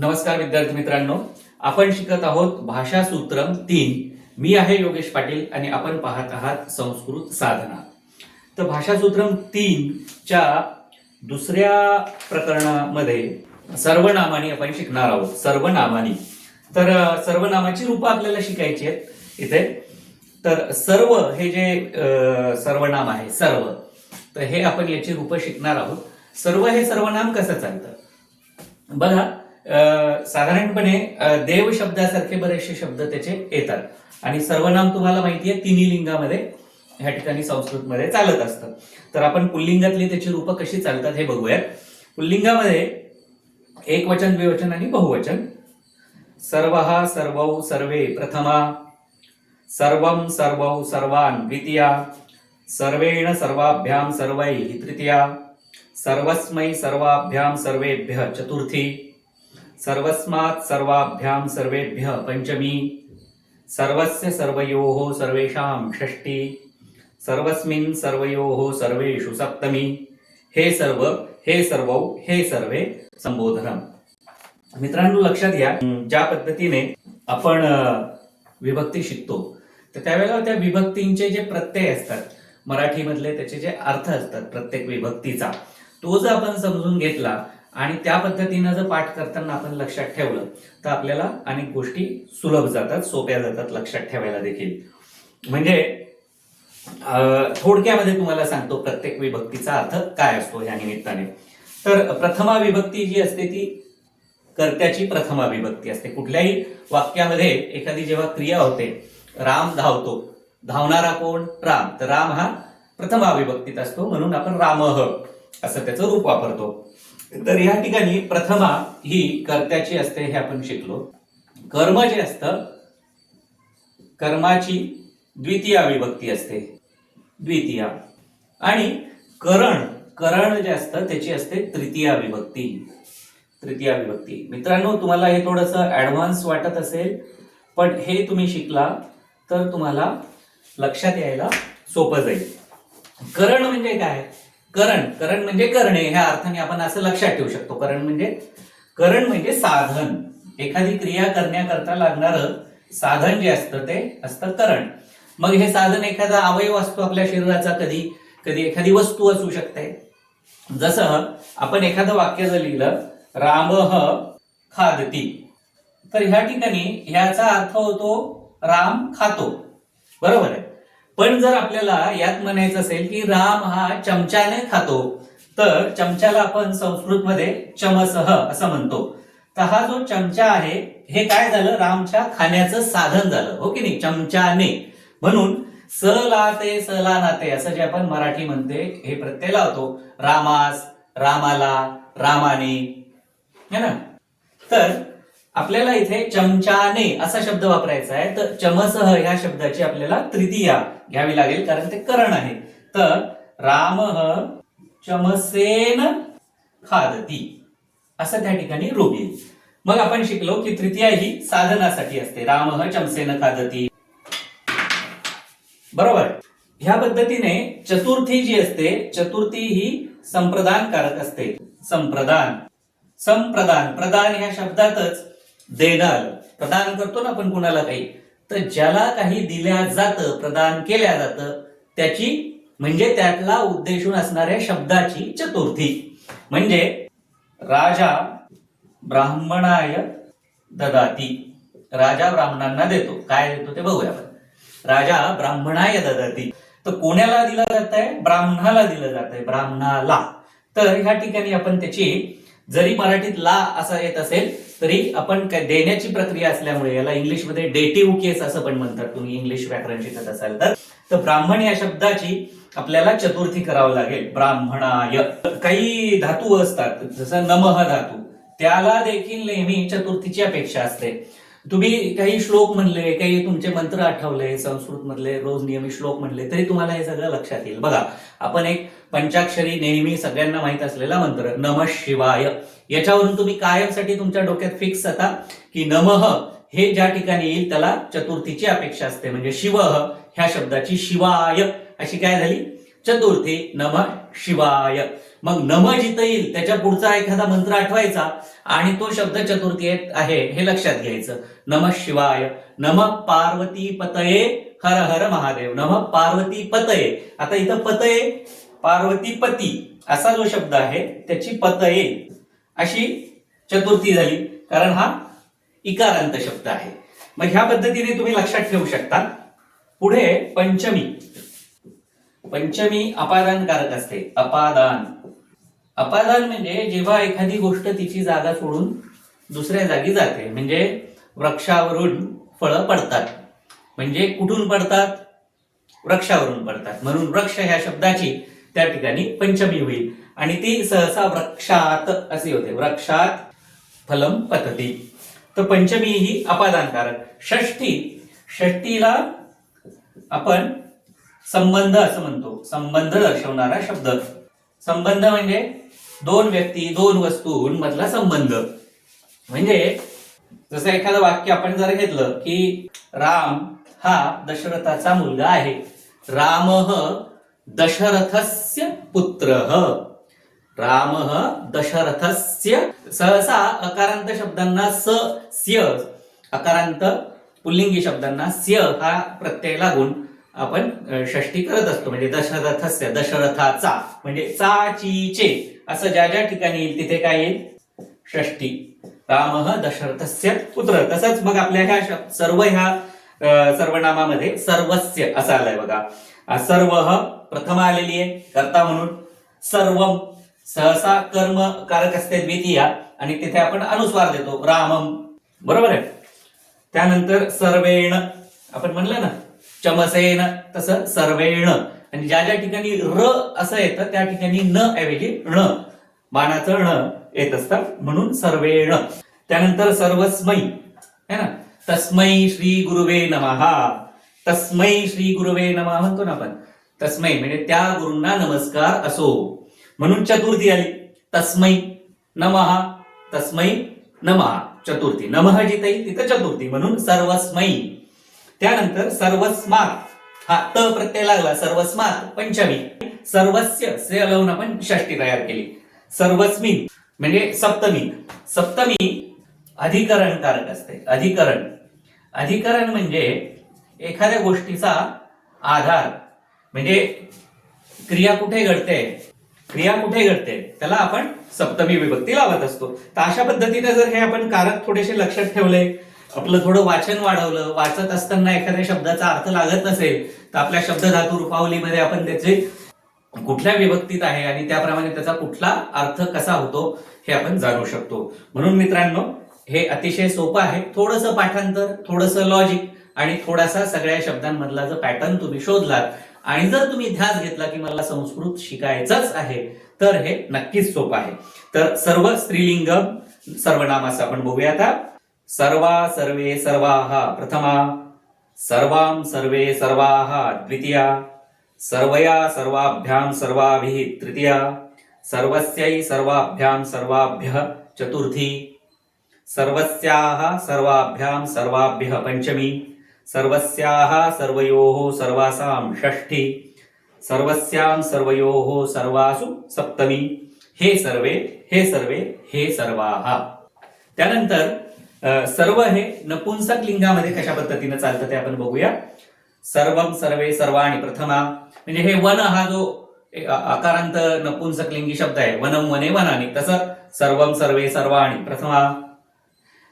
नमस्कार विद्यार्थी मित्रांनो. आपण शिकत आहोत भाषा सूत्र तीन. मी आहे योगेश पाटील आणि आपण पाहत आहात संस्कृत साधना. तर भाषा सूत्रम तीन च्या दुसऱ्या प्रकरणामध्ये सर्वनामानी आपण शिकणार आहोत. सर्वनामानी. तर सर्वनामाची रूपं आपल्याला शिकायची आहेत इथे. तर सर्व हे जे सर्वनाम आहे सर्व. तर हे आपण याची रूपं शिकणार आहोत. सर्व हे सर्वनाम कसं चालतं? बघा साधारणपणे देव शब्दासारखे बरेचसे शब्द त्याचे येतात. आणि सर्वनाम तुम्हाला माहिती आहे तिन्ही लिंगामध्ये ह्या ठिकाणी संस्कृतमध्ये चालत असतं तर आपण पुल्लिंगातली त्याची रूपं कशी चालतात हे बघूयात. पुल्लिंगामध्ये एक वचन द्विवचन आणि बहुवचन. सर्व सर्वौ सर्वे प्रथमा. सर्वं सर्वौ सर्वान् द्वितीया. सर्वेण सर्वाभ्याम ही तृतीया. सर्वस्मै सर्वाभ्याम सर्वेभ्यः चतुर्थी. सर्वस्मात् सर्वाभ्याम सर्वेभ्यः पञ्चमी। सर्वस्य सर्वयोः सर्वेषां षष्ठी। सर्वस्मिन् सर्वयोः सर्वेषु सप्तमी। हे सर्व हे सर्वौ हे सर्वे संबोधनम मित्रांनो लक्षात घ्या ज्या पद्धतीने आपण विभक्ती शिकतो तर त्यावेळेला त्या विभक्तींचे जे प्रत्यय असतात मराठीमधले त्याचे जे अर्थ असतात प्रत्येक विभक्तीचा तो जर आपण समजून घेतला आणि त्या पद्धतीनं जर पाठ करताना आपण लक्षात ठेवलं तर आपल्याला अनेक गोष्टी सुलभ जातात सोप्या जातात लक्षात ठेवायला देखील. म्हणजे थोडक्यामध्ये तुम्हाला सांगतो प्रत्येक विभक्तीचा अर्थ काय असतो या निमित्ताने. तर प्रथमा विभक्ती जी असते ती कर्त्याची प्रथमा विभक्ती असते. कुठल्याही वाक्यामध्ये एखादी जेव्हा क्रिया होते राम धावतो. धावणारा कोण? राम. तर राम हा प्रथमा विभक्तीत असतो म्हणून आपण रामह असं त्याचं रूप वापरतो. तर या ठिकाणी प्रथमा ही कर्त्याची असते हे आपण शिकलो. कर्म जे असतं कर्माची द्वितीया विभक्ती असते. द्वितीया. आणि करण करण जे असतं त्याची असते तृतीया विभक्ती. तृतीया विभक्ती. मित्रांनो तुम्हाला हे थोडंसं ऍडव्हान्स वाटत असेल पण हे तुम्ही शिकला तर तुम्हाला लक्षात यायला सोपं जाईल. करण म्हणजे काय? करण. करण म्हणजे करणे. ह्या अर्थाने आपण असं लक्षात ठेवू शकतो. करण म्हणजे करण म्हणजे साधन. एखादी क्रिया करण्याकरता लागणारं साधन जे असतं ते असतं करण. मग हे साधन एखादा अवयव असतो आपल्या शरीराचा कधी कधी एखादी वस्तू असू शकते. जसं आपण एखादं वाक्य जर लिहिलं रामह खादती. तर ह्या ठिकाणी ह्याचा अर्थ होतो राम खातो. बरोबर आहे? पण जर आपल्याला यात म्हणायचं असेल की राम हा चमच्याने खातो तर चमच्याला आपण संस्कृतमध्ये चमसह असं म्हणतो. तर हा जो चमचा आहे हे काय झालं? रामच्या खाण्याचं साधन झालं. हो की नाही? चमच्याने. म्हणून सलाते लाते नाते असं जे आपण मराठी म्हणते हे प्रत्यय लावतो. रामास रामाला रामाने. है ना? तर आपल्याला इथे चमचाने असा शब्द वापरायचा आहे. तर चमसह ह्या शब्दाची आपल्याला तृतीया घ्यावी लागेल कारण ते करण आहे. तर राम चमसेन खादती. असं त्या ठिकाणी रूप येईल. मग आपण शिकलो की तृतीया ही साधनासाठी असते. राम चमसेन खादती. बरोबर? ह्या पद्धतीने चतुर्थी जी असते चतुर्थी ही संप्रदानकारक असते. संप्रदान. संप्रदान. प्रदान ह्या शब्दातच देणार. प्रदान करतो ना आपण कुणाला काही? तर ज्याला काही दिल्या जातं प्रदान केल्या जातं त्याची म्हणजे त्यातला उद्देशून असणाऱ्या शब्दाची चतुर्थी. म्हणजे राजा ब्राह्मणाय ददाती. राजा ब्राह्मणांना देतो. काय देतो ते बघूया आपण. राजा ब्राह्मणाय ददाती. तर कोणाला दिला जात आहे ब्राह्मणाला दिलं जात आहे ब्राह्मणाला. तर ह्या ठिकाणी आपण त्याची जरी मराठीत ला असा येत असेल तरी आपण देण्याची प्रक्रिया असल्यामुळे याला इंग्लिशमध्ये डेटिव्ह केस असं पण म्हणतात. तुम्ही इंग्लिश व्याकरण शिकत असाल तर. तर ब्राह्मण या शब्दाची आपल्याला चतुर्थी करावं लागेल. ब्राह्मणाय. काही धातू असतात जसं नमः धातू. त्याला देखील नेहमी चतुर्थीची अपेक्षा असते. तुम्ही काही श्लोक म्हणले काही तुमचे मंत्र आठवले संस्कृत मधले रोज नियमित श्लोक म्हणले तरी तुम्हाला हे सगळं लक्षात येईल. बघा आपण एक पंचाक्षरी नेहमी सगळ्यांना माहीत असलेला मंत्र नम शिवाय. याच्यावरून तुम्ही कायमसाठी तुमच्या डोक्यात फिक्स आता की नमः हे ज्या ठिकाणी येईल त्याला चतुर्थीची अपेक्षा असते. म्हणजे शिव ह्या शब्दाची शिवाय. अशी काय झाली? चतुर्थी नम शिवाय. मग नम जिथं येईल त्याच्या पुढचा एखादा मंत्र आठवायचा आणि तो शब्द चतुर्थी आहे हे लक्षात घ्यायचं. नम शिवाय नम पार्वती पतये हर हर महादेव. नम पार्वती पतये. आता इथं पतये पार्वती पती असा जो शब्द आहे त्याची पतये अशी चतुर्थी झाली. कारण हा इकारांत शब्द आहे. मग ह्या पद्धतीने तुम्ही लक्षात ठेवू शकता. पुढे पंचमी. पंचमी अपादानकारक असते. अपादान. अपादान म्हणजे जेव्हा एखादी गोष्ट तिची जागा सोडून दुसऱ्या जागी जाते. म्हणजे वृक्षावरून फळं पडतात. म्हणजे कुठून पडतात? वृक्षावरून पडतात. म्हणून वृक्ष ह्या शब्दाची त्या ठिकाणी पंचमी होईल. आणि ती सहसा वृक्षात असे होते. वृक्षात फलम पतती. तर पंचमी ही अपादानकारक षष्ठी. षष्टीला आपण संबंध असं म्हणतो. संबंध दर्शवणारा शब्द. संबंध म्हणजे दोन व्यक्ती दोन वस्तूंमधला संबंध. म्हणजे जसं एखादं वाक्य आपण जर घेतलं की राम हा दशरथाचा मुलगा आहे. राम दशरथस्य पुत्र. राम दशरथस्य सहसा अकारांत शब्दांना स स्य अकारांत पुल्लिंगी शब्दांना स्य हा प्रत्यय लागून आपण षष्टी करत असतो. म्हणजे दशरथस्य दशरथाचा म्हणजे चा ची. चे असं ज्या ज्या ठिकाणी येईल तिथे काय येईल? षष्टी. राम दशरथस्य पुत्र. तसंच मग आपल्या ह्या सर्व ह्या सर्वनामामध्ये सर्वस्य असं आलंय बघा. सर्व प्रथम आलेली आहे कर्ता म्हणून. सर्व. सहसा कर्म कारक असते द्वितीया आणि तिथे आपण अनुस्वार देतो रामम बरोबर आहे? त्यानंतर सर्वेण. आपण म्हणलं ना चमसेन तसं सर्वेण. आणि ज्या ज्या ठिकाणी र असं येतं त्या ठिकाणी न ऐवजी ण. बाणाचं ण येत असतं म्हणून सर्वेण. त्यानंतर सर्वस्मै है ना? तस्मै श्री गुरुवे नमहा तस्मै श्री गुरुवे नमः म्हणतो ना आपण. तस्मै म्हणजे त्या गुरूंना नमस्कार असो. म्हणून चतुर्थी आली. तस्मै नमहा तस्मै नमहा चतुर्थी. नमः जिथे तिथं चतुर्थी. म्हणून सर्वस्मै. त्यानंतर सर्वस्मात. हा त प्रत्यय लागला सर्वस्मात पंचमी. सर्वस्य से लावून आपण षष्टी तयार केली. सर्वस्मिन म्हणजे सप्तमी. सप्तमी अधिकरणकारक असते. अधिकरण. अधिकरण म्हणजे एखाद्या गोष्टीचा आधार. म्हणजे क्रिया कुठे घडते? क्रिया कुठे घडते? त्याला आपण सप्तमी विभक्ती लावत असतो. तर अशा पद्धतीने जर हे आपण कारक थोडेसे लक्षात ठेवले आपलं थोडं वाचन वाढवलं. वाचत असताना एखाद्या शब्दाचा अर्थ लागत नसेल तर आपल्या शब्द धातू रूपावलीमध्ये आपण त्याचे कुठल्या विभक्तीत आहे आणि त्याप्रमाणे त्याचा कुठला अर्थ कसा होतो हे आपण जाणू शकतो. म्हणून मित्रांनो हे अतिशय सोपं आहे. थोडंसं पाठांतर थोडंसं लॉजिक आणि थोडासा सगळ्या शब्दांमधला जर पॅटर्न तुम्ही शोधलात आणि जर तुम्ही ध्यास घेतला की मला संस्कृत शिकायचंच आहे तर हे नक्कीच सोपं आहे. तर सर्व स्त्रीलिंग सर्वनामास आपण बघूया आता. सर्वा सर्वे सर्वाः प्रथमा। सर्वां सर्वे सर्वाः द्वितीया। सर्वया सर्वाभ्यां सर्वाभिः तृतीया। सर्वस्यै सर्वाभ्यां सर्वाभ्यः चतुर्थी। सर्वस्याः सर्वाभ्यां सर्वाभ्यः पञ्चमी। सर्वस्याः सर्वयोः सर्वासां षष्ठी। सर्वस्यां सर्वयोः सर्वासु सप्तमी। हे सर्वे हे सर्वे हे सर्वाः। त्यानंतर सर्व हे नपुंसक लिंगामध्ये कशा पद्धतीने चालतं ते आपण बघूया. सर्वम सर्वे सर्वाणी प्रथमा. म्हणजे हे वन हा जो एक आकारांत नपुंसक लिंगी शब्द आहे वनम वने वनानी. तसं सर्वम सर्वे सर्वाणी प्रथमा.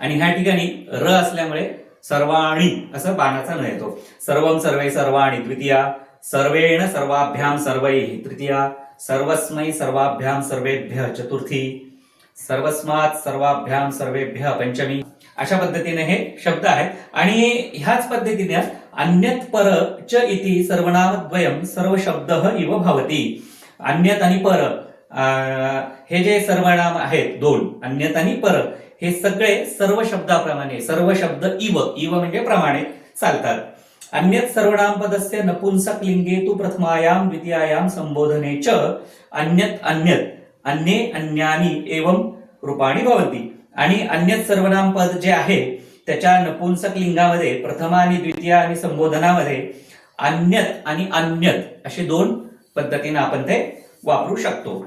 आणि ह्या ठिकाणी र असल्यामुळे सर्वाणी असं बाणाचा न येतो. सर्वम सर्वे सर्वाणी द्वितीया. सर्वेण सर्वाभ्याम सर्वैः तृतीया. सर्वस्मै सर्वाभ्याम सर्वेभ्य चतुर्थी. सर्वस्मात सर्वाभ्याम सर्वेभ्य पंचमी अशा पद्धतीने हे शब्द आहेत. आणि ह्याच पद्धतीने अन्यत पर च इति सर्वनामद्वयम सर्व शब्द इव भावती. अन्यत आणि पर हे जे सर्वनाम आहेत दोन अन्यत आणि पर हे सगळे सर्व शब्दाप्रमाणे सर्व शब्द इव इव म्हणजे प्रमाणे चालतात. अन्यत सर्वनाम पदस्य नपुंसक लिंगे तु प्रथमायाम द्वितीयायाम संबोधने च अन्यत अन्यत. अन्ये अन्यानी एवं रूपाणी भवती आणि अन्य सर्वनाम पद जे आहे त्याच्या नपुंसक लिंगामध्ये प्रथमा आणि द्वितीय आणि संबोधनामध्ये अन्यत आणि अन्यत असे दोन पद्धतीने आपण ते वापरू शकतो.